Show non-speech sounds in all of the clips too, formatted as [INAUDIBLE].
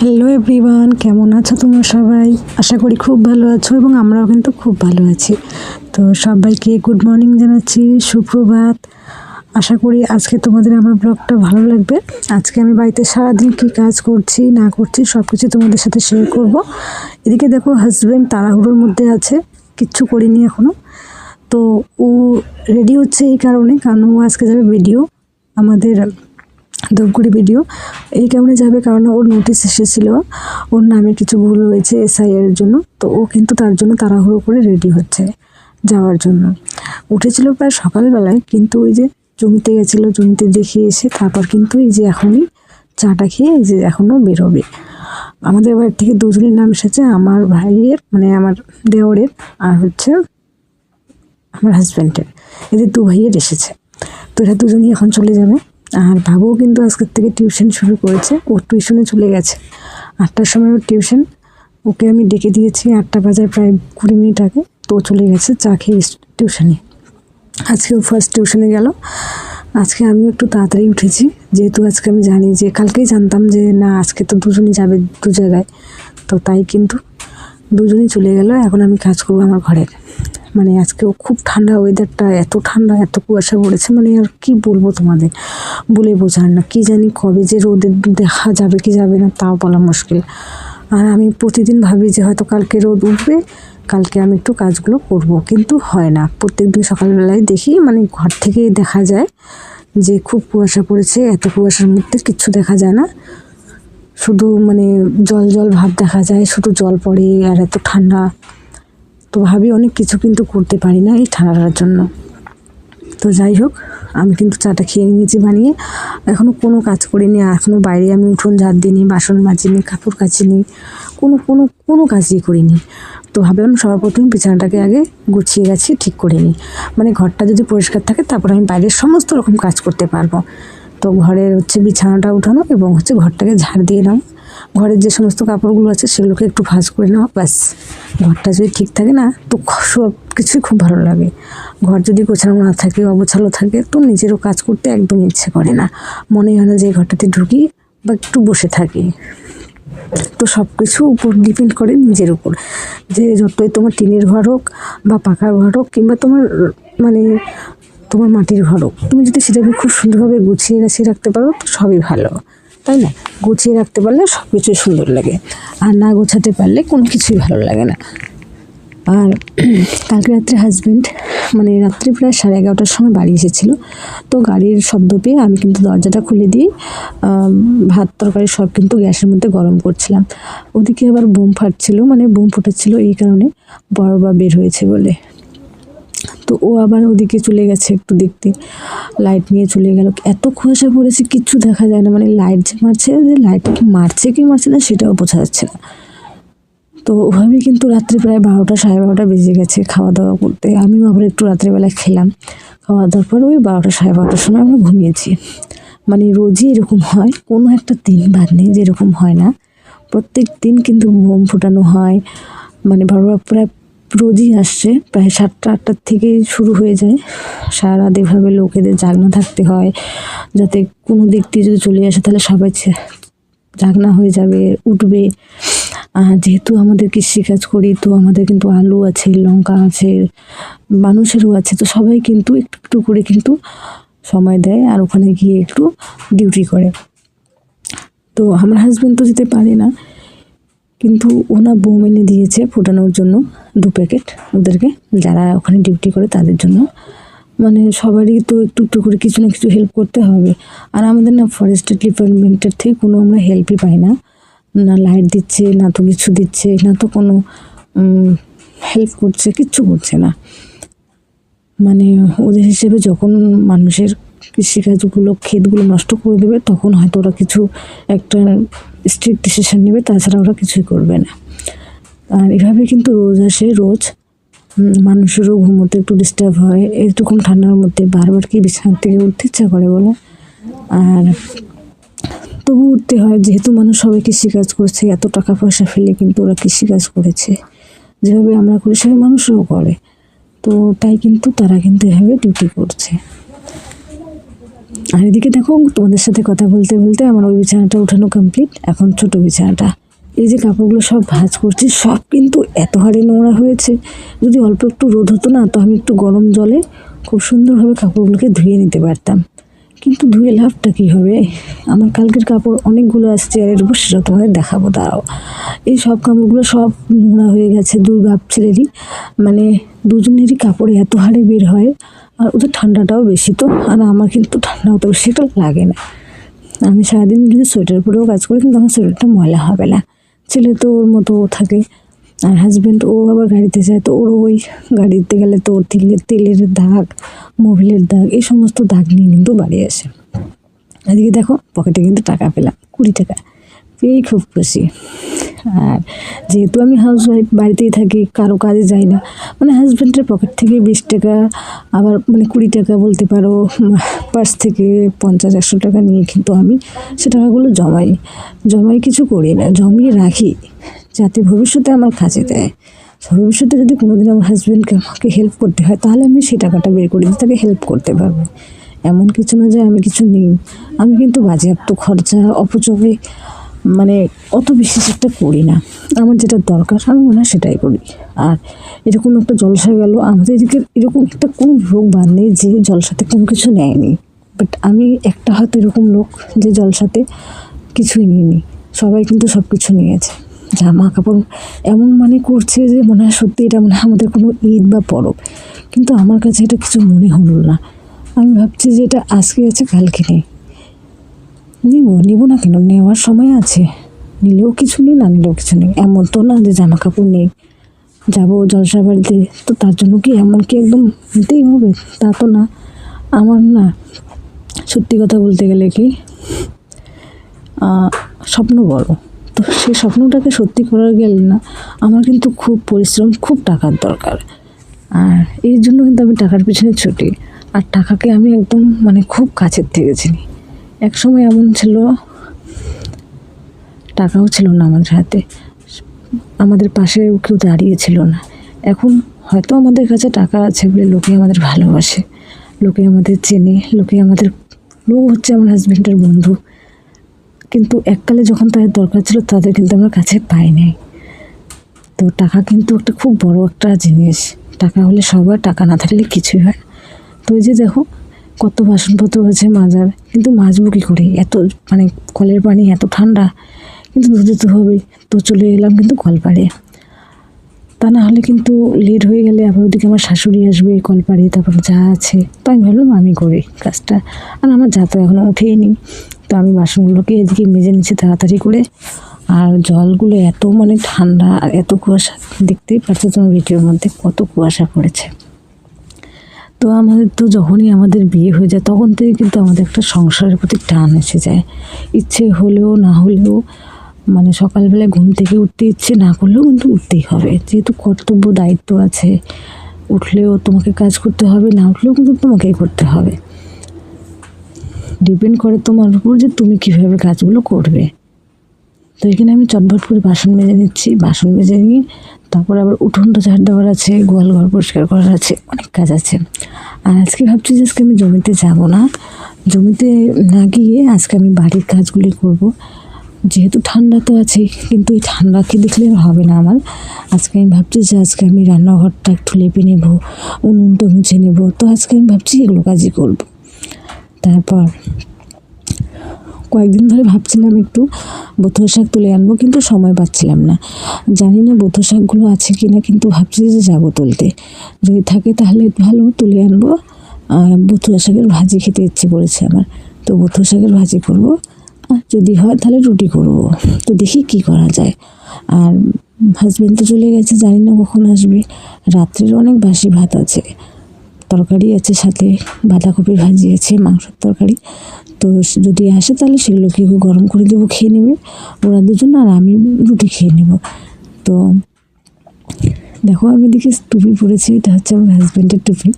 Hello everyone কেমন আছো তোমরা সবাই? আশা করি খুব ভালো আছো এবং আমরাও কিন্তু খুব ভালো আছি। তো সবাইকে গুড মর্নিং জানাচ্ছি, সুপ্রভাত। আশা করি আজকে তোমাদের আমার ব্লগটা ভালো লাগবে। আজকে আমি বাড়িতে সারাদিন কী কাজ করছি, না করছি সব কিছু তোমাদের সাথে শেয়ার করব। এদিকে দেখো হাজব্যান্ড তাড়াহুড়োর মধ্যে আছে, কিচ্ছু করিনি এখনও তো ও রেডি হচ্ছে এই কারণে, কারণ ও আজকে যাবে ভিডিও আমাদের ধূপগুড়ি ভিডিও। এই কারণে যাবে কারণ ওর নোটিশ এসেছিল। ওর নামে কিছু ভুল হয়েছে এসআইআর জন্য। তো ও কিন্তু তার জন্য তাড়াহুড়ো করে রেডি হচ্ছে যাওয়ার জন্য। উঠেছিল প্রায় সকালবেলায়, কিন্তু ওই যে জমিতে গেছিল, জমিতে দেখে এসে তারপর কিন্তু এই যে এখনই চাটা খেয়ে এই যে এখনও বেরোবে। আমাদের বাড়ির থেকে দুজনের নাম এসেছে, আমার ভাইয়ের মানে আমার দেওরের আর হচ্ছে আমার হাজব্যান্ডের এদের দু ভাইয়ের এসেছে। তো এরা দুজনই এখন চলে যাবে। আর বাবুও কিন্তু আজকের থেকে টিউশন শুরু করেছে। ও টিউশনে চলে গেছে। আটটার সময় ওর টিউশন। ওকে আমি ডেকে দিয়েছি আটটা বাজার প্রায় কুড়ি মিনিট আগে। তো চলে গেছে চা খেয়ে টিউশনে। আজকে ও ফার্স্ট টিউশনে গেল। আজকে আমিও একটু তাড়াতাড়ি উঠেছি। যেহেতু আজকে আমি জানি যে, কালকেই জানতাম যে, না, আজকে তো দুজনই যাবে দু জায়গায়। তো তাই কিন্তু দুজনই চলে গেল। এখন আমি কাজ করব আমার ঘরের। মানে আজকেও খুব ঠান্ডা ওয়েদারটা এত ঠান্ডা, এত কুয়াশা পড়েছে মানে আর কি বলব তোমাদের? বলে বোঝার না, কি জানি কবে যে রোদের দেখা যাবে, কি যাবে না, তাও বলা মুশকিল। আর আমি প্রতিদিন ভাবি যে হয়তো কালকে রোদ উঠবে, কালকে আমি একটু কাজগুলো করব, কিন্তু হয় না। প্রত্যেক দিন সকালবেলায় দেখি মানে ঘর থেকেই দেখা যায় যে খুব কুয়াশা পড়েছে, এত কুয়াশার মধ্যে কিচ্ছু দেখা যায় না। শুধু মানে জল জল ভাব দেখা যায়, শুধু জল পড়ে আর এত ঠান্ডা। তো ভাবি অনেক কিছু কিন্তু করতে পারি না এই ঠান্ডাটার জন্য। তো যাই হোক, আমি কিন্তু চাটা খেয়ে নিয়েছি বানিয়ে। এখনও কোনো কাজ করিনি এখনও বাইরে আমি উঠোন ঝাড় দিইনি, বাসন মাজিনি, কাপড় কাচিনি, কোনো কোনো কোনো কাজই করিনি। তো ভাবলাম সর্বপ্রথম বিছানাটাকে আগে গুছিয়ে গেছি, ঠিক করে নিই। মানে ঘরটা যদি পরিষ্কার থাকে, তারপর আমি বাইরের সমস্ত রকম কাজ করতে পারব। তো ঘরের হচ্ছে বিছানাটা উঠানো এবং হচ্ছে ঘরটাকে ঝাড় দিয়ে নাও। ঘরের যে সমস্ত কাপড়গুলো আছে সেগুলোকে একটু ভাঁজ করে নেওয়া ব্যাস। ঘরটা যদি ঠিক থাকে না, তো সব কিছুই খুব ভালো লাগে। ঘর যদি গোছানো না থাকে, অগোছালো থাকে, তো নিজেরও কাজ করতে একদম ইচ্ছে করে না। মনে হয় না যে ঘরটাতে ঢুকি বা একটু বসে থাকি। তো সব কিছু উপর ডিপেন্ড করে নিজের উপর। যে যতই তোমার টিনের ঘর হোক বা পাকার ঘর হোক কিংবা তোমার মানে তোমার মাটির ঘর হোক, তুমি যদি সেটাকে খুব সুন্দরভাবে গুছিয়ে গাছিয়ে রাখতে পারো, তো সবই ভালো। তাই না? গুছিয়ে রাখতে পারলে সব কিছুই সুন্দর লাগে। আর না গোছাতে পারলে কোনো কিছুই ভালো লাগে না। আর [CLEARS THROAT] কালকে রাত্রে হাজব্যান্ড মানে রাত্রি প্রায় সাড়ে এগারোটার সময় বাড়ি এসেছিল। তো গাড়ির শব্দ পেয়ে আমি কিন্তু দরজাটা খুলে দিয়ে ভাত, তরকারি সব কিন্তু গ্যাসের মধ্যে গরম করছিলাম। ওদিকে আবার বোম ফাটছিল মানে বোম ফুটাচ্ছিল এই কারণে। বড় বা বের হয়েছে বলে। তো ও আবার ওদিকে চলে গেছে একটু দেখতে। লাইট নিয়ে চলে গেল। এত কুয়াশা পড়েছে, কিচ্ছু দেখা যায় না। মানে লাইট যে মারছে, যে লাইট কি মারছে কি মারছে না সেটাও বোঝা যাচ্ছে না। তো ওভাবেই কিন্তু রাত্রে প্রায় বারোটা, সাড়ে বারোটা বেজে গেছে খাওয়া দাওয়া করতে। আমিও আবার একটু রাত্রেবেলায় খেলাম। খাওয়া দাওয়ার পর ওই বারোটা, সাড়ে বারোটার সময় আমরা ঘুমিয়েছি। মানে রোজই এরকম হয়, কোনো একটা দিন বাদ নেই যেরকম হয় না। প্রত্যেক দিন কিন্তু বোম ফোটানো হয়। মানে বারো প্রায় রোজই আসছে। প্রায় সাতটা আটটার থেকে শুরু হয়ে যায়। সারা এভাবে লোকেদের জাগনা থাকতে হয়। যাতে কোনো দিক দিয়ে যদি চলে আসে, তাহলে সবাই জাগনা হয়ে যাবে, উঠবে। যেহেতু আমাদের কৃষিকাজ করি, তো আমাদের কিন্তু আলু আছে, লঙ্কা আছে, মানুষেরও আছে, তো সবাই কিন্তু একটু একটু করে কিন্তু সময় দেয় আর ওখানে গিয়ে একটু ডিউটি করে। তো আমার হাজব্যান্ড তো যেতে পারে না। কিন্তু ওনা বোম এনে দিয়েছে ফোটানোর জন্য দু প্যাকেট ওদেরকে। যারা ওখানে ডিউটি করে তাদের জন্য। মানে সবারই তো একটু একটু করে কিছু না কিছু হেল্প করতে হবে। আর আমাদের না ফরেস্ট ডিপার্টমেন্টের থেকে কোনো আমরা হেল্পই পাই না। না লাইট দিচ্ছে, না তো কিছু দিচ্ছে, না তো কোনো হেল্প করছে, কিচ্ছু করছে না। মানে ওদের হিসেবে যখন মানুষের কৃষিকাজগুলো, ক্ষেতগুলো নষ্ট করে দেবে, তখন হয়তো ওরা কিছু একটা স্ট্রিক্ট ডিসিশন নেবে, তাছাড়া ওরা কিছুই করবে না। আর এভাবে কিন্তু রোজ আসে, রোজ। মানুষেরও ঘুমোতে একটু ডিস্টার্ব হয়। এরকম ঠান্ডার মধ্যে বারবার কি বিছানার থেকে উঠতে ইচ্ছা করে বলো? আর তবু উঠতে হয়, যেহেতু মানুষ সবাই কৃষিকাজ করছে, এত টাকা পয়সা ফেলে কিন্তু ওরা কৃষিকাজ করেছে। যেভাবে আমরা করি, সেভাবে মানুষও করে। তো তাই কিন্তু তারা কিন্তু এভাবে ডিউটি করছে। আর এদিকে দেখো, তোমাদের সাথে কথা বলতে বলতে আমার ওই বিছানাটা উঠানো কমপ্লিট এখন ছোট বিছানাটা। এই যে কাপড়গুলো সব ভাঁজ করছি, সব কিন্তু এত হারে নোংরা হয়েছে। যদি অল্প একটু রোদ হতো না, তো আমি একটু গরম জলে খুব সুন্দরভাবে কাপড়গুলোকে ধুয়ে নিতে পারতাম। কিন্তু ধুয়ে লাভটা কী হবে? আমার কালকের কাপড় অনেকগুলো আসছে, আর এর উপর সেটা তোমাদের দেখাবো, দাঁড়াও। এই সব কাপড়গুলো সব নোংরা হয়ে গেছে, দুই বাপ ছেলেরই মানে দুজনেরই কাপড় এত হারে বের হয়। আর ওদের ঠান্ডাটাও বেশি তো, আর আমার কিন্তু ঠান্ডা অত বেশি একটা লাগে না। আমি সারাদিন যদি সোয়েটার পরেও কাজ করি, কিন্তু আমার সোয়েটারটা ময়লা হবে না। ছেলে তো ওর মতো থাকে, আর হাজব্যান্ড ও আবার গাড়িতে যায়, তো ওর ওই গাড়িতে গেলে তো ওর তেলের তেলের দাগ মোবিলের দাগ, এই সমস্ত দাগ নিয়ে কিন্তু বাড়ি আসে। এদিকে দেখো পকেটে কিন্তু টাকা পেলাম, কুড়ি টাকা। পেয়েই খুব খুশি। আর যেহেতু আমি হাউস ওয়াইফ বাড়িতেই থাকি, কারও কাজে যাই না মানে হাজব্যান্ডের পকেট থেকে বিশ টাকা, আবার মানে কুড়ি টাকা বলতে পারো পার্স থেকে পঞ্চাশ, একশো টাকা নিয়ে কিন্তু আমি সে টাকাগুলো জমাই। জমাই কিছু করি না, জমিয়ে রাখি, যাতে ভবিষ্যতে আমার কাজে দেয়। ভবিষ্যতে যদি কোনোদিন আমার হাজব্যান্ডকে আমাকে হেল্প করতে হয়, তাহলে আমি সেই টাকাটা বের করে তাকে হেল্প করতে পারব। এমন কিছু না যে আমি কিছু নেই। আমি কিন্তু বাজেয়াপ্ত খরচা, অপচয় মানে অত বেশি একটা করি না। আমার যেটা দরকার, আমি মনে হয় সেটাই করি। আর এরকম একটা জলসা গেল, আমাদের এদিকে এরকম একটা কোনো লোক বাদ নেই যে জলসাতে কোনো কিছু নেয়নি। বাট আমি একটা হয়তো এরকম লোক যে জলসাতে কিছুই নিইনি। সবাই কিন্তু সব কিছু নিয়েছে জামা কাপড় এমন মানে করছে যে মনে হয় সত্যি এটা মনে হয় আমাদের কোনো ঈদ বা পরব। কিন্তু আমার কাছে এটা কিছু মনে হলো না। আমি ভাবছি যে এটা আজকে আছে, কালকে নেই। নিব নিব না কেন? নেওয়ার সময় আছে। নিলেও কিছু নেই, না নিলেও কিছু নেই। এমন তো না যে জামা কাপড় নেই। যাব জলসা বাড়িতে তো তার জন্য কি এমন কি একদম নিতেই হবে? তা তো না। আমার না, সত্যি কথা বলতে গেলে কি স্বপ্ন বড়। তো সেই স্বপ্নটাকে সত্যি করার গেলে না, আমার কিন্তু খুব পরিশ্রম, খুব টাকার দরকার। আর এই জন্য কিন্তু আমি টাকার পিছনে ছুটি। আর টাকাকে আমি একদম মানে খুব কাছের থেকে চিনি। এক সময় এমন ছিল, টাকাও ছিল না আমাদের হাতে। আমাদের পাশে কেউ দাঁড়িয়ে ছিল না। এখন হয়তো আমাদের কাছে টাকা আছে বলে লোকে আমাদের ভালোবাসে। লোকে আমাদের চেনে, লোকে আমাদের, লোক হচ্ছে আমার হাজব্যান্ডের বন্ধু। কিন্তু এককালে যখন তাদের দরকার ছিল, তাদের কিন্তু আমরা কাছে পাই নাই। তো টাকা কিন্তু একটা খুব বড় একটা জিনিস। টাকা হলে সবার, টাকা না থাকলে কিছুই হয় তো এই যে দেখো কত বাসনপত্র আছে মাজার? কিন্তু মাজবো কী করে? এত মানে কলের পানি এত ঠান্ডা। কিন্তু ধুতে তো হবে তো চলে এলাম কিন্তু কলপাড়ে। তা না হলে কিন্তু লেট হয়ে গেলে আবার ওদিকে আমার শাশুড়ি আসবে কলপাড়ে, তারপর যা আছে। তো আমি ভাবলাম আমি করি কাজটা। আর আমার যা তো এখনও উঠেই নি তো আমি বাসনগুলোকে এদিকে মেজে নিচ্ছি তাড়াতাড়ি করে। আর জলগুলো এত মানে ঠান্ডা, আর এত কুয়াশা, দেখতেই পাচ্ছ তোমার ভিডিওর মধ্যে কত কুয়াশা পড়েছে। তো আমাদের তো যখনই আমাদের বিয়ে হয়ে যায়, তখন থেকে কিন্তু আমাদের একটা সংসারের প্রতি টান এসে যায়। ইচ্ছে হলেও, না হলেও মানে সকালবেলায় ঘুম থেকে উঠতে ইচ্ছে না করলেও কিন্তু উঠতেই হবে। যেহেতু কর্তব্য, দায়িত্ব আছে, উঠলেও তোমাকে কাজ করতে হবে, না উঠলেও কিন্তু তোমাকেই করতে হবে। ডিপেন্ড করে তোমার উপর যে তুমি কীভাবে কাজগুলো করবে। তো এখানে আমি চটবট করে বাসন মেজে নিচ্ছি, বাসন মেজে নিয়ে তারপর আবার উঠোনটা ঝাড় দেওয়ার আছে, গোয়াল ঘর পরিষ্কার করার আছে, অনেক কাজ আছে। আর আজকে ভাবছি যে আজকে আমি জমিতে যাব না। জমিতে না গিয়ে আজকে আমি বাড়ির কাজগুলি করব। যেহেতু ঠান্ডা তো আছে, কিন্তু এই ঠান্ডাকে দেখলে হবে না আমার। আজকে আমি ভাবছি যে আজকে আমি রান্নাঘরটা একটু লেপে নেব, উনুনটা মুছে নেব। তো আজকে আমি ভাবছি এগুলো কাজই করব। তারপর কয়েকদিন ধরে ভাবছিলাম একটু বথুয়া শাক তুলে আনব, কিন্তু সময় পাচ্ছিলাম না। জানি না বথুয়া শাকগুলো আছে কি না কিন্তু ভাবছি যে যাব তুলতে। যদি থাকে তাহলে ভালো তুলে আনব। আর বথুয়া শাকের ভাজি খেতে ইচ্ছে করেছে আমার। তো বথুয়া শাকের ভাজি করব। আর যদি হয় তাহলে রুটি করব। তো দেখি কি করা যায়। আর হাজব্যান্ড তো চলে গেছে, জানি না কখন আসবে। রাত্রের অনেক বাসি ভাত আছে। তরকারি আছে সাথে, বাঁধাকপির ভাজি আছে, মাংসের তরকারি। তো যদি আসে তাহলে সেগুলোকে একটু গরম করে দেবো, খেয়ে নেবে ওরা দুজন আর আমি রুটি খেয়ে নেব। তো দেখো আমি দেখি টুপি পরেছি, এটা হচ্ছে আমার হাজব্যান্ডের টুপি।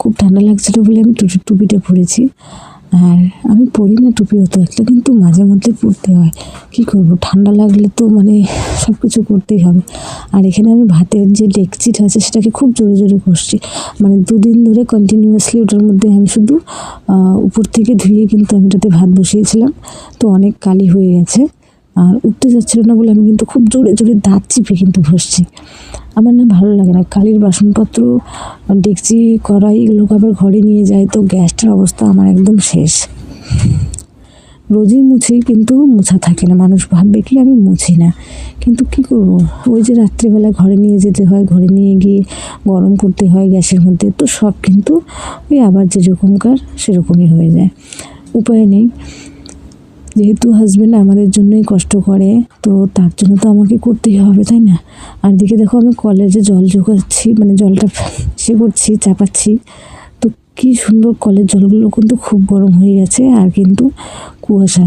খুব ঠান্ডা লাগছিল বলে আমি টুপি টুপিটা পরেছি। আর আমি পরি না টুপি অত একটা কিন্তু মাঝে মধ্যে পরতে হয়। কি করব? ঠান্ডা লাগলে তো মানে সব কিছু করতেই হবে। আর এখানে আমি ভাতের যে ডেকচিটা আছে, সেটাকে খুব জোরে জোরে করছি মানে দুদিন ধরে কন্টিনিউয়াসলি ওটার মধ্যে আমি শুধু উপর থেকে ধুয়ে কিন্তু আমি ওটাতে ভাত বসিয়েছিলাম। তো অনেক কালি হয়ে গেছে। আর উঠতে যাচ্ছিল না বলে আমি কিন্তু খুব জোরে জোরে দাঁত চিপে কিন্তু ঘষছি। আমার না ভালো লাগে না। কালির বাসনপত্র, ডেকচি, কড়াই এগুলোকে আবার ঘরে নিয়ে যায় তো গ্যাসটার অবস্থা আমার একদম শেষ। রোজই মুছি কিন্তু মোছা থাকে না। মানুষ ভাববে কি আমি মুছি না? কিন্তু কি করব? ওই যে রাত্রিবেলা ঘরে নিয়ে যেতে হয়, ঘরে নিয়ে গিয়ে গরম করতে হয় গ্যাসের মধ্যে, তো সব কিন্তু ওই আবার যেরকমকার সেরকমই হয়ে যায়। উপায় নেই। যেহেতু হাজব্যান্ড আমাদের জন্যই কষ্ট করে, তো তার জন্য তো আমাকে করতেই হবে, তাই না? আর দিকে দেখো আমি কলেজে জল জোগাচ্ছি মানে জলটা সে করছি, চাপাচ্ছি। তো কি সুন্দর কলের জলগুলো কিন্তু খুব গরম হয়ে গেছে, আর কিন্তু কুয়াশা।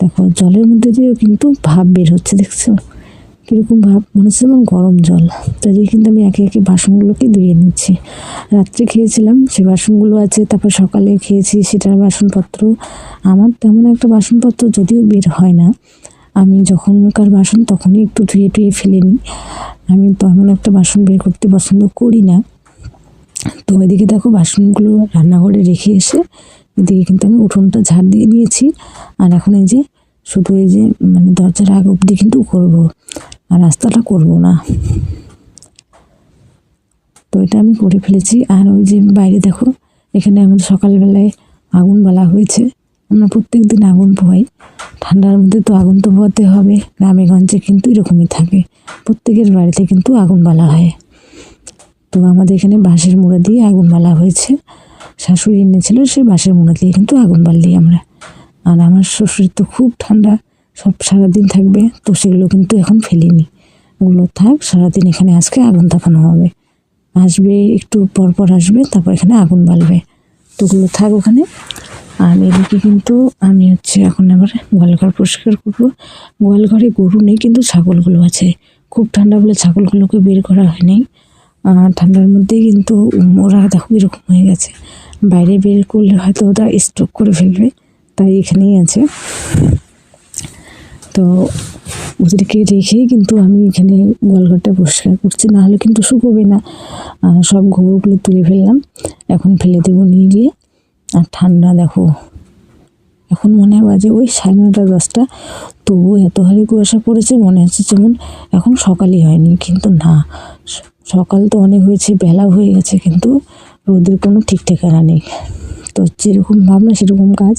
দেখো জলের মধ্যে দিয়েও কিন্তু ভাব বের হচ্ছে, দেখছ? কীরকম ভাব, মনে হচ্ছে যেমন গরম জল। তো এদিকে কিন্তু আমি একে একে বাসনগুলোকে ধুয়ে নিচ্ছি। রাত্রে খেয়েছিলাম, সে বাসনগুলো আছে, তারপর সকালে খেয়েছি, সেটার বাসনপত্র। আমার তেমন একটা বাসনপত্র যদিও বের হয় না, আমি যখনকার বাসন তখনই একটু ধুয়ে টুয়ে ফেলে নিই। আমি তেমন একটা বাসন বের করতে পছন্দ করি না। তো এদিকে দেখো বাসনগুলো রান্নাঘরে রেখে এসে, এদিকে কিন্তু আমি উঠোনটা ঝাড় দিয়ে নিয়েছি আর এখন এই যে শুধু এই যে মানে দরজার আগ অবধি কিন্তু করব আর রাস্তাটা করব না। তো এটা আমি করে ফেলেছি। আর ওই যে বাইরে দেখো, এখানে আমাদের সকালবেলায় আগুন বলা হয়েছে। আমরা প্রত্যেক দিন আগুন পোহাই। ঠান্ডার মধ্যে তো আগুন তো পোহাতে হবে। গ্রামে গঞ্জে কিন্তু এরকমই থাকে। প্রত্যেকের বাড়িতে কিন্তু আগুন বালা হয়। তো আমাদের এখানে বাঁশের মুড়া দিয়ে আগুন বালা হয়েছে। শাশুড়ি এনেছিল সেই বাঁশের মুড়া দিয়ে কিন্তু আগুন বাললি আমরা আর আমার শ্বশুর তো খুব ঠান্ডা, সব সারাদিন থাকবে, তো সেগুলো কিন্তু এখন ফেলিনি। ওগুলো থাক, সারাদিন এখানে আজকে আগুন তাপানো হবে। আসবে, একটু পর পর আসবে, তারপর এখানে আগুন বালবে। তো ওগুলো থাক ওখানে। আর এদিকে কিন্তু আমি হচ্ছে এখন আবার গোয়ালঘর পরিষ্কার করব। গোয়ালঘরে গরু নেই, কিন্তু ছাগলগুলো আছে। খুব ঠান্ডা বলে ছাগলগুলোকে বের করা হয়নি। ঠান্ডার মধ্যেই কিন্তু ওরা দেখো এরকম হয়ে গেছে। বাইরে বের করলে হয়তো ওরা স্ট্রোক করে ফেলবে। তাই এখানেই আছে। তো ওদেরকে রেখেই কিন্তু আমি এখানে গোয়ালঘরটা পরিষ্কার করছি। না হলে কিন্তু শুকোবে না। সব গোবরগুলো তুলে ফেললাম। এখন ফেলে দেবো নিয়ে গিয়ে। আর ঠান্ডা দেখো। এখন মনে হয় বাজে ওই সাড়ে নটা, দশটা। তবুও এত হারে কুয়াশা পড়েছে, মনে হচ্ছে যেমন এখন সকালই হয়নি। কিন্তু না, সকাল তো অনেক হয়েছে, বেলা হয়ে গেছে, কিন্তু রোদের কোনো ঠিক ঠিকানা নেই। তো যেরকম ভাবনা, সেরকম কাজ।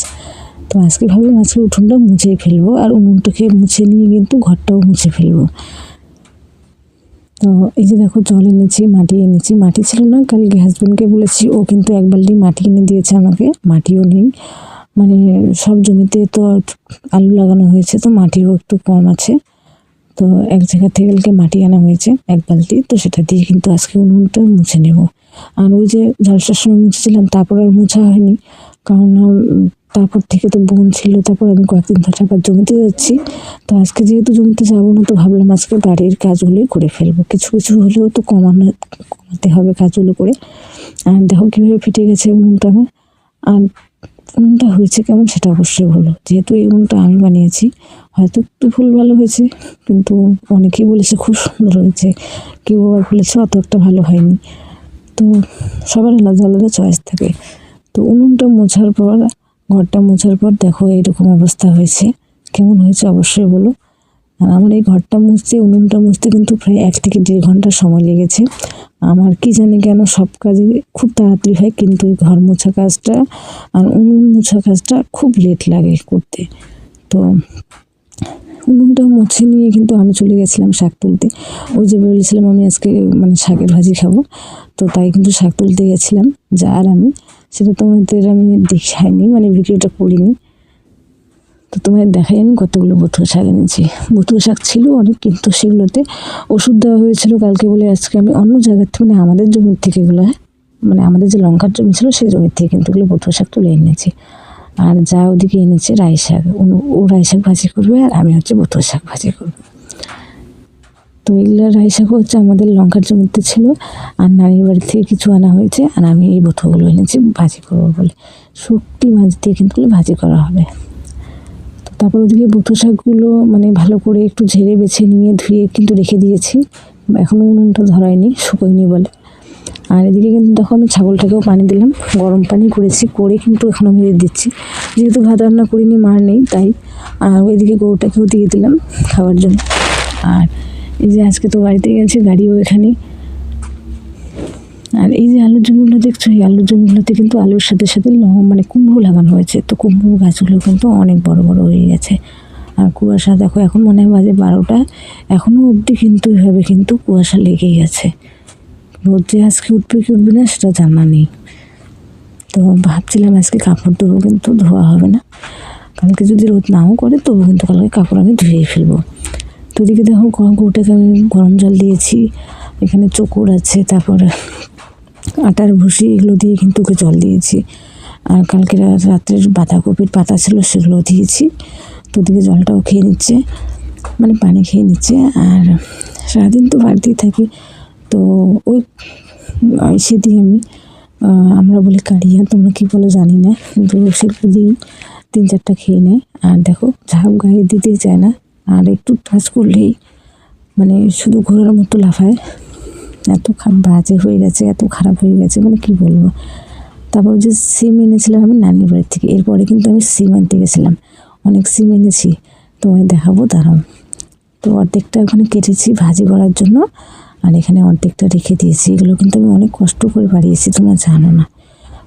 তো আজকে ভাবলাম, আজকে উঠোনটা মুছে ফেলব আর উনুনটাকে মুছে নিয়ে কিন্তু ঘরটাও মুছে ফেলব। তো এই যে দেখো, জল এনেছি, মাটি এনেছি। মাটি ছিল না, কালকে হাজব্যান্ডকে বলেছি, ও কিন্তু এক বালতি মাটি এনে দিয়েছে আমাকে, মাটিও নেই। মানে সব জমিতে তো আলু লাগানো হয়েছে, তো মাটিও একটু কম আছে। তো এক জায়গা থেকে কালকে মাটি আনা হয়েছে, এক বালতি, তো সেটা দিয়ে কিন্তু আজকে উনুনটা মুছে নেব। আর ওই যে ঝলসার সময় মুছেছিলাম, তারপর আর মোছা হয়নি, কারণ তারপর থেকে তো বোন ছিল, তারপর আমি কয়েকদিন ধরে আবার জমিতে যাচ্ছি। তো আজকে যেহেতু জমিতে যাব না, তো ভাবলাম আজকে বাড়ির কাজগুলোই করে ফেলব। কিছু কিছু হলেও তো কমানো, কমাতে হবে কাজগুলো করে। আর দেখো কীভাবে ফেটে গেছে উনুনটা আমার। আর উনুনটা হয়েছে কেমন সেটা অবশ্যই বলো। যেহেতু এই উনুনটা আমি বানিয়েছি, হয়তো একটু ফুল ভালো হয়েছে, কিন্তু অনেকেই বলেছে খুব সুন্দর হয়েছে। কেউ আবার বলেছে অত একটা ভালো হয়নি। তো সবার আলাদা আলাদা চয়েস থাকে। তো উনুনটা মোছার পর ঘরটা মোছার পর দেখো এরকম অবস্থা হয়েছে। কেমন হয়েছে অবশ্যই বলো। আর আমার এই ঘরটা মুছতে, উনুনটা মুছতে কিন্তু প্রায় এক থেকে দেড় ঘণ্টা সময় লেগেছে। আমার কি জানি কেন সব কাজে খুব তাড়াতাড়ি হয়, কিন্তু এই ঘর মোছা কাজটা আর উনুন মোছা কাজটা খুব লেট লাগে করতে। তো উনুনটা মুছে নিয়ে কিন্তু আমি চলে গেছিলাম শাক তুলতে। ওই যে বলেছিলাম আমি আজকে মানে শাকের ভাজি খাব। তো তাই কিন্তু শাক তুলতে গেছিলাম, যা আর আমি। সেটা তোমাদের আমি দেখাইনি মানে ভিডিওটা করিনি। তো তোমাদের দেখাই আমি কতগুলো বথুয়া শাক এনেছি। বথুয়া শাক ছিল অনেক, কিন্তু সেগুলোতে ওষুধ দেওয়া হয়েছিল কালকে বলে আজকে আমি অন্য জায়গার থেকে মানে আমাদের জমির থেকে এগুলো মানে আমাদের যে লঙ্কার জমি ছিল, সেই জমির থেকে কিন্তু এগুলো বথুয়া শাক তুলে এনেছি। আর যা ওদিকে এনেছে রাই শাক। ও- রাই শাক ভাজি করবে আর আমি হচ্ছে বথুয়া শাক ভাজি করব। তো এগুলো রাইশাক হচ্ছে আমাদের লঙ্কার জমিতে ছিল আর নানির বাড়ি থেকে কিছু আনা হয়েছে আর আমি এই বোথগুলো এনেছি ভাজি করব বলে। শুটকি মাছ দিয়ে কিন্তু ভাজি করা হবে। তো তারপর ওদিকে বুতো শাকগুলো মানে ভালো করে একটু ঝেড়ে বেছে নিয়ে ধুয়ে কিন্তু রেখে দিয়েছি। এখনও উনুনটা ধরায়নি, শুকোয়নি বলে। আর এদিকে কিন্তু দেখো আমি ছাগলটাকেও পানি দিলাম, গরম পানি করেছি, করে কিন্তু এখন আমি দিচ্ছি। যেহেতু ভাত রান্না করিনি, মার নেই, তাই। আর ওইদিকে গরুটাকেও দিয়ে দিলাম খাওয়ার জন্য। আর এই যে আজকে তো বাড়িতে গেছে, গাড়িও এখানে। আর এই যে আলুর জমিগুলো দেখছ, এই আলুর জমিগুলোতে কিন্তু আলুর সাথে সাথে মানে কুমড়ো লাগানো হয়েছে। তো কুমড়ো গাছগুলো কিন্তু অনেক বড় বড় হয়ে গেছে। আর কুয়াশা দেখো, এখন মনে হয় বাজে বারোটা। এখনও অবধি কিন্তু এভাবে কিন্তু কুয়াশা লেগেই গেছে রোদ যে আজকে উঠবে কি উঠবে না সেটা জানা নেই। তো ভাবছিলাম আজকে কাপড় ধোবো কিন্তু ধোয়া হবে না। কালকে যদি রোদ নাও করে, তবু কিন্তু কালকে কাপড় আমি ধুয়েই ফেলব। তো এদিকে দেখো গ- গরুটাকে আমি গরম জল দিয়েছি। এখানে চোকর আছে, তারপরে আটার ভুসি এগুলো দিয়ে কিন্তু ওকে জল দিয়েছি। আর কালকে রাত্রের বাঁধাকপির পাতা ছিল সেগুলো দিয়েছি। তো ওদিকে জলটাও খেয়ে নিচ্ছে মানে পানি খেয়ে নিচ্ছে। আর সারাদিন তো বাড়িতেই থাকি। তো ওই সেদিন আমি আমরা বলি কারিয়া তোমরা কী বলো জানি না। কিন্তু সেগুলো দিই তিন চারটা খেয়ে নেয়। আর দেখো, ঝাপ গায়ে দিতেই চায় না। আর একটু টাচ করলেই মানে শুধু ঘোরার মতো লাফায়। এত বাজে হয়ে গেছে, এত খারাপ হয়ে গেছে মানে কি বলব। তারপর যে সিম এনেছিলাম আমি নানির বাড়ির থেকে। এরপরে কিন্তু আমি সিম আনতে গেছিলাম। অনেক সিম এনেছি। তোমায় দেখাবো, দাঁড়াও। তো অর্ধেকটা ওখানে কেটেছি ভাজি করার জন্য। আর এখানে অর্ধেকটা রেখে দিয়েছি। এগুলো কিন্তু আমি অনেক কষ্ট করে বাড়িয়েছি, তোমরা জানো না।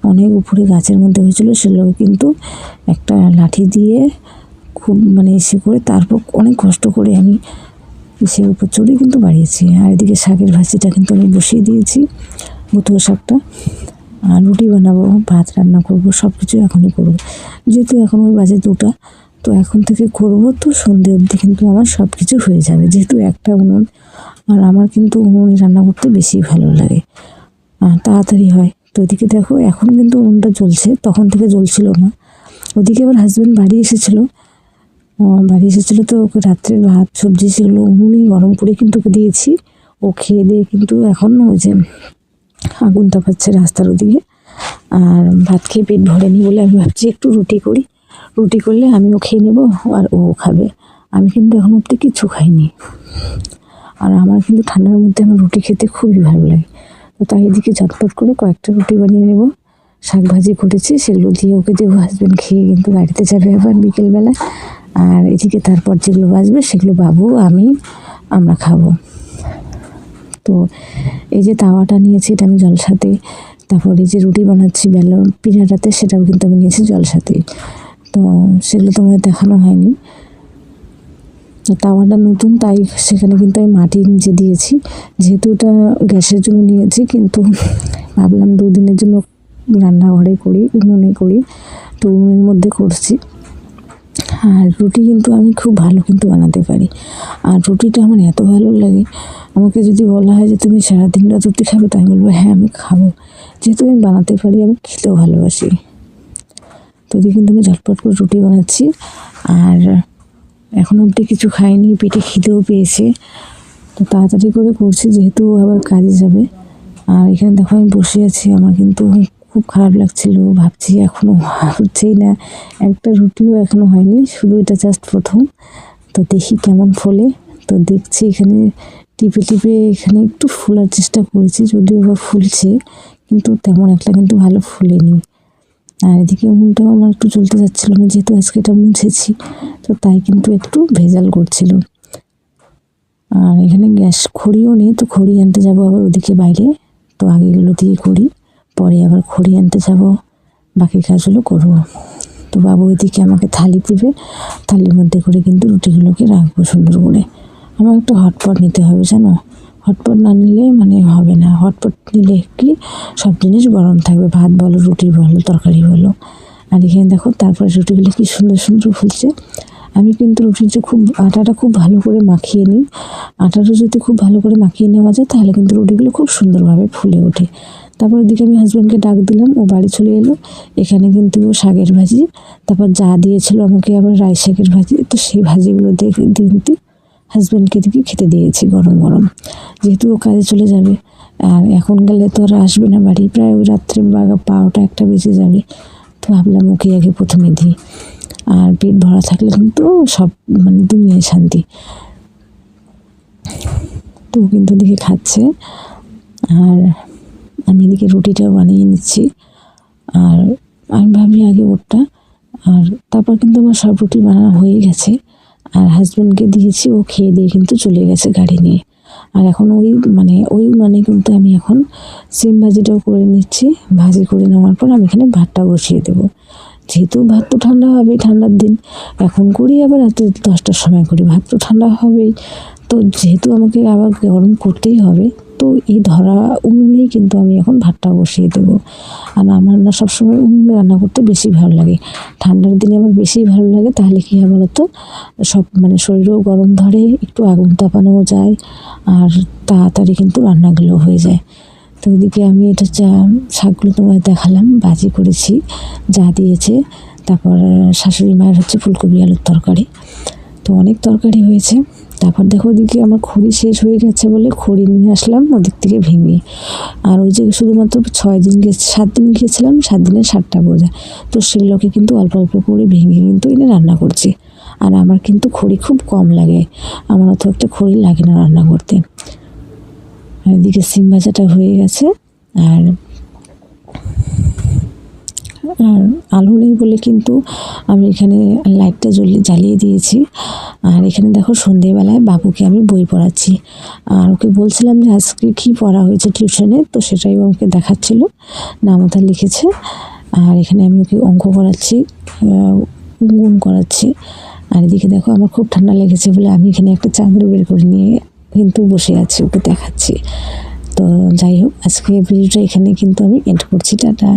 অনেক উপরে গাছের মধ্যে হয়েছিল, সেগুলোকে কিন্তু একটা লাঠি দিয়ে খুব মানে এসে করে তারপর অনেক কষ্ট করে আমি সে উপর চড়ে কিন্তু বাড়িয়েছি। আর এদিকে শাকের ভাজিটা কিন্তু আমি বসিয়ে দিয়েছি বুতুয়া শাকটা। আর রুটি বানাবো, ভাত রান্না করব সব কিছু এখনই করব। যেহেতু এখন ওই বাজে দুটা তো এখন থেকে করব তো সন্ধে অবধি কিন্তু আমার সব কিছু হয়ে যাবে। যেহেতু একটা উনুন, আর আমার কিন্তু উনুনে রান্না করতে বেশি ভালো লাগে। তাড়াতাড়ি হয়। তো ওইদিকে দেখো, এখন কিন্তু উনুনটা জ্বলছে, তখন থেকে জ্বলছিল না। ওদিকে আবার হাজব্যান্ড বাড়ি এসেছিল। বাড়ি এসেছিল তো ওকে রাত্রে ভাত, সবজি সেগুলো উনুনেই গরম করে কিন্তু ওকে দিয়েছি। ও খেয়ে দিয়ে কিন্তু এখন ওই যে আগুন তাপাচ্ছে রাস্তার ওদিকে। আর ভাত খেয়ে পেট ভরেনি বলে আমি ভাবছি একটু রুটি করি। রুটি করলে আমিও খেয়ে নেব আর ও খাবে। আমি কিন্তু এখন অব্দি কিছু খাইনি। আর আমার কিন্তু ঠান্ডার মধ্যে আমার রুটি খেতে খুবই ভালো লাগে। তো তাই এদিকে ঝটপট করে কয়েকটা রুটি বানিয়ে নেব। শাক ভাজি করেছি, সেগুলো দিয়ে ওকে দেবো হাজব্যান্ড খেয়ে কিন্তু বাড়িতে যাবে আবার বিকেলবেলা। আর এদিকে তারপর যেগুলো বাজবে সেগুলো বাবু, আমি, আমরা খাব। তো এই যে তাওয়াটা নিয়েছি এটা আমি জলসাতে, তারপর এই যে রুটি বানাচ্ছি বেলা পিঠাটাতে সেটাও কিন্তু আমি নিয়েছি জলসাতেই তো সেগুলো তোমাদের দেখানো হয়নি। তাওয়াটা নতুন, তাই সেখানে কিন্তু আমি মাটি নিচে দিয়েছি। যেহেতু এটা গ্যাসের জন্য নিয়েছি, কিন্তু ভাবলাম দুদিনের জন্য রান্নাঘরে করি, উনুনে করি, তো উনুনের মধ্যে করছি। আর রুটি কিন্তু আমি খুব ভালো কিন্তু বানাতে পারি। আর রুটিটা আমার এত ভালো লাগে, আমাকে যদি বলা হয় যে তুমি সারাদিন রাত রুটি খাবে, তাই বলব হ্যাঁ আমি খাব। যেহেতু আমি বানাতে পারি, আমি খেতেও ভালোবাসি। তো কিন্তু আমি ঝটপট করে রুটি বানাচ্ছি। আর এখন অবধি কিছু খাইনি, পেটে খিদেও পেয়েছে। তো তাড়াতাড়ি করে করছি, যেহেতু আবার কাজে যাবে। আর এখানে দেখো আমি বসে আছি, আমার কিন্তু খুব খারাপ লাগছিল, ভাবছি এখনও হচ্ছেই না। একটা রুটিও এখনও হয়নি, শুধু এটা জাস্ট প্রথম। তো দেখি কেমন ফলে। তো দেখছি এখানে টিপে টিপে এখানে একটু ফোলার চেষ্টা করেছি, যদিও বা ফুলছে, কিন্তু তেমন একটা কিন্তু ভালো ফুলেনি। আর এদিকে উনুনটাও আমার একটু চলতে যাচ্ছিল না যেহেতু আজকে এটা মুছেছি, তো তাই কিন্তু একটু ভেজাল করছিল। আর এখানে গ্যাস খড়িও নেই, তো খড়ি আনতে যাব আবার ওদিকে বাইরে, তো আগে এগুলো দিয়ে করি, পরে আবার খড়ি আনতে যাব, বাকি কাজগুলো করব। তো বাবু এদিকে আমাকে থালি দিবে, থালির মধ্যে করে কিন্তু রুটিগুলোকে রাখব সুন্দর করে। আমার একটা হটপট নিতে হবে, জানো? হটপট না নিলে মানে হবে না। হটপট নিলে কি? সব জিনিস গরম থাকবে। ভাত বলো, রুটি বলো, তরকারি বলো। আর এখানে দেখো, তারপরে রুটিগুলো কি সুন্দর সুন্দর ফুলছে। আমি কিন্তু রুটিটা খুব, আটাটা খুব ভালো করে মাখিয়ে নিই। আটাটা যদি খুব ভালো করে মাখিয়ে নেওয়া যায়, তাহলে কিন্তু রুটিগুলো খুব সুন্দরভাবে ফুলে ওঠে। তারপর ওদিকে আমি হাজব্যান্ডকে ডাক দিলাম, ও বাড়ি চলে এলো। এখানে কিন্তু ও শাকের ভাজি, তারপর যা দিয়েছিল আমাকে আবার রাই শাকের ভাজি। তো সেই ভাজিগুলো দেখে দিনতে হাজব্যান্ডকে দিকে খেতে দিয়েছি গরম গরম। যেহেতু ও কাজে চলে যাবে, আর এখন গেলে তো আর আসবে না বাড়ি। প্রায় ওই রাত্রে বা- বারোটা একটা বেজে যাবে। তো ভাবলাম ওকে আগে প্রথমে দিই। আর পেট ভরা থাকলে কিন্তু সব মানে দুনিয়ায় শান্তি। তো কিন্তু দিকে খাচ্ছে। আর আমি এদিকে রুটিটা বানিয়ে নিচ্ছি। আর আমি ভাবি আগে ওরটা। আর তারপর কিন্তু আমার সব রুটি বানানো হয়ে গেছে। আর হাজব্যান্ডকে দিয়েছি, ও খেয়ে দিয়ে কিন্তু চলে গেছে গাড়ি নিয়ে। আর এখন ওই মানে ওই উনানে কিন্তু আমি এখন সিম ভাজিটাও করে নিচ্ছি, ভাজি করে নেওয়ার পর আমি এখানে ভাতটা বসিয়ে দেবো। যেহেতু ভাত তো ঠান্ডা হবে ঠান্ডার দিন, এখন করি আবার রাতে দশটার সময় করি, ভাত তো ঠান্ডা হবেই। তো যেহেতু আমাকে আবার গরম করতেই হবে তো এই ধরা উনুনেই কিন্তু আমি এখন ভাতটা বসিয়ে দেবো। আর আমার না সবসময় উনুনে রান্না করতে বেশি ভালো লাগে। ঠান্ডার দিনে আমার বেশি ভালো লাগে, তাহলে কী হয় বলতো? সব মানে শরীরেও গরম ধরে, একটু আগুন তাপানোও যায়, আর তাড়াতাড়ি কিন্তু রান্নাগুলো হয়ে যায়। তো ওইদিকে আমি এটা যা শাকগুলো তোমায় দেখালাম, বাজি করেছি, যা দিয়েছে। তারপর শাশুড়ি মায়ের হচ্ছে ফুলকপি আলুর তরকারি। তো অনেক তরকারি হয়েছে। তারপর দেখো ওদিকে আমার খড়ি শেষ হয়ে গেছে বলে খড়ি নিয়ে আসলাম, ওদিক থেকে ভেঙে। আর ওই যে শুধুমাত্র ছয় দিন গেছে, সাত দিন গিয়েছিলাম, সাত দিনে সাতটা বোঝা। তো সেগুলোকে কিন্তু অল্প অল্প করে ভেঙে কিন্তু এনে রান্না করছি। আর আমার কিন্তু খড়ি খুব কম লাগে, আমার অত একটা খড়ি লাগে না রান্না করতে। আর এদিকে সিম ভাজাটা হয়ে গেছে আর আর আলু নেই বলে কিন্তু আমি এখানে লাইটটা জ্বলিয়ে জ্বালিয়ে দিয়েছি। আর এখানে দেখো সন্ধেবেলায় বাবুকে আমি বই পড়াচ্ছি। আর ওকে বলছিলাম যে আজকে কী পড়া হয়েছে টিউশনে তো সেটাই আমাকে দেখাচ্ছিল। নামতা লিখেছে। আর এখানে আমি ওকে অঙ্ক করাচ্ছি গুণ করাচ্ছি। আর এদিকে দেখো আমার খুব ঠান্ডা লেগেছে বলে আমি এখানে একটা চাদর বের করে নিয়ে কিন্তু বসে আছি, ওকে দেখাচ্ছি। তো যাই হোক, আজকে ভিডিওটা এখানে কিন্তু আমি এন্ড করছি, টাটা।